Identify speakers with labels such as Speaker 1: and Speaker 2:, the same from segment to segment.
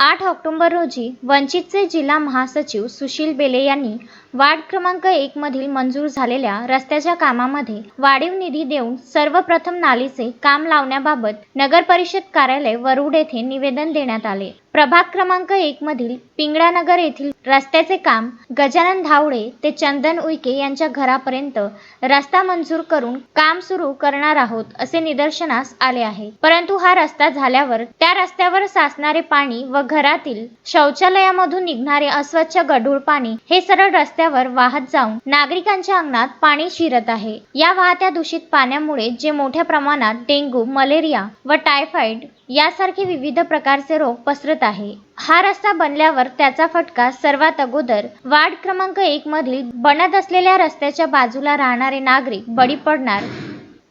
Speaker 1: आठ ऑक्टोबर रोजी वंचितचे जिल्हा महासचिव सुशील बेले यांनी वार्ड क्रमांक एकमधील मंजूर झालेल्या रस्त्याच्या कामामध्ये वाढीव निधी देऊन सर्वप्रथम नालीचे काम लावण्याबाबत नगर परिषद कार्यालय वरुड येथे निवेदन देण्यात आले. प्रभाग क्रमांक एक मधील पिंगळानगर येथील रस्त्याचे काम गजानन धावडे ते चंदन उईके यांच्या घरापर्यंत रस्ता मंजूर करून काम सुरू करणार आहोत असे निदर्शनास आले आहे. परंतु हा रस्ता झाल्यावर त्या रस्त्यावर साचणारे पाणी व घरातील शौचालयामधून निघणारे अस्वच्छ गढूळ पाणी हे सरळ रस्त्यावर वाहत जाऊन नागरिकांच्या अंगणात पाणी शिरत आहे. या वाहत्या दूषित पाण्यामुळे जे मोठ्या प्रमाणात डेंग्यू मलेरिया व टायफॉइड यासारखे विविध प्रकारचे रोग पसरत आहे. हा रस्ता बनल्यावर त्याचा फटका सर्वात अगोदर वार्ड क्रमांक एक मधील बनत असलेल्या रस्त्याच्या बाजूला राहणारे नागरिक बळी पडणार.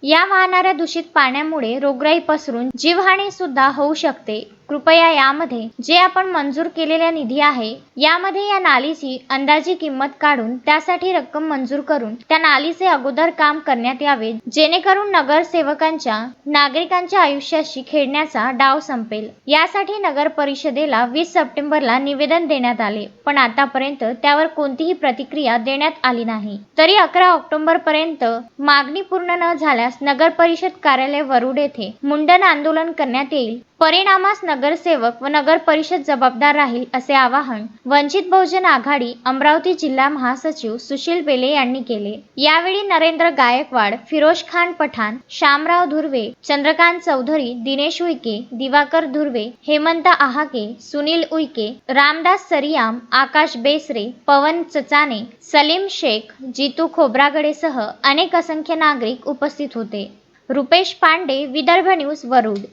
Speaker 1: या वाहणाऱ्या दूषित पाण्यामुळे रोगराई पसरून जीवहानी सुद्धा होऊ शकते. कृपया यामध्ये जे आपण मंजूर केलेला निधी आहे यामध्ये या नालीची अंदाजी किंमत काढून त्यासाठी रक्कम मंजूर करून त्या नालीचे अगोदर काम करण्यात यावे जेणेकरून नगरसेवकांच्या नागरिकांच्या आयुष्याशी खेळण्याचा डाव संपेल. यासाठी नगर परिषदेला वीस सप्टेंबरला निवेदन देण्यात आले पण आतापर्यंत त्यावर कोणतीही प्रतिक्रिया देण्यात आली नाही. तरी अकरा ऑक्टोबर पर्यंत मागणी पूर्ण न झाल्यास नगर परिषद कार्यालय वरुड येथे मुंडन आंदोलन करण्यात येईल परिणामास नगरसेवक व नगर परिषद जबाबदार राहील असे आवाहन वंचित बहुजन आघाडी अमरावती जिल्हा महासचिव सुशील बेले यांनी केले. यावेळी नरेंद्र गायकवाड फिरोज खान पठाण श्यामराव धुर्वे चंद्रकांत चौधरी दिनेश उईके दिवाकर धुर्वे हेमंत आहाके सुनील उईके रामदास सरियाम आकाश बेसरे पवन चचाने सलीम शेख जितू खोब्रागडेसह अनेक असंख्य नागरिक उपस्थित होते. रुपेश पांडे विदर्भ न्यूज वरुड.